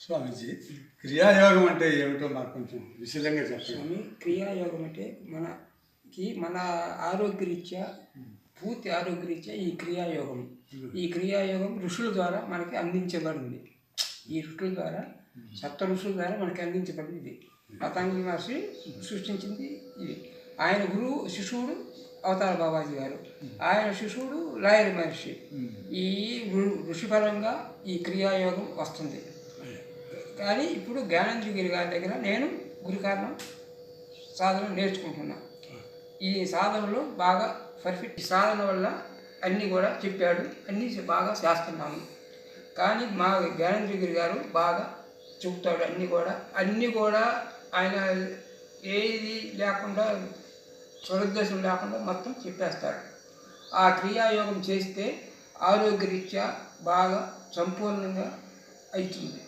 స్వామీజీ క్రియాయోగం అంటే ఏమిటో మాకు కొంచెం విశలంగా చెప్పండి. స్వామి క్రియాయోగం అంటే మనకి మన ఆరోగ్యరీత్యా పూర్తి ఆరోగ్యరీత్యా ఈ క్రియాయోగం. ఈ క్రియాయోగం ఋషుల ద్వారా మనకి అందించబడింది. ఈ ఋషుల ద్వారా సప్త ఋషుల ద్వారా మనకి అందించబడింది. పతంజలి మహర్షి సృష్టించింది ఇది. ఆయన గురువు శిశువుడు అవతార బాబాజీ గారు. ఆయన శిశువుడు లాయర్ మహర్షి. ఈ ఋషిపరంగా ఈ క్రియాయోగం వస్తుంది. కానీ ఇప్పుడు జ్ఞానేంద్రగిరి గారి దగ్గర నేను గురికారణం సాధన నేర్చుకుంటున్నా. ఈ సాధనలో బాగా పర్ఫెక్ట్ సాధన వల్ల అన్నీ కూడా చెప్పాడు అన్నీ బాగా చేస్తున్నాము. కానీ మా జ్ఞానేంద్రగిరి గారు బాగా చెబుతాడు అన్నీ కూడా. అన్నీ కూడా ఆయన ఏది లేకుండా స్వరుద్దేశం లేకుండా మొత్తం చెప్పేస్తాడు ఆ క్రియాయోగం చేస్తే ఆరోగ్యరీత్యా బాగా సంపూర్ణంగా అవుతుంది.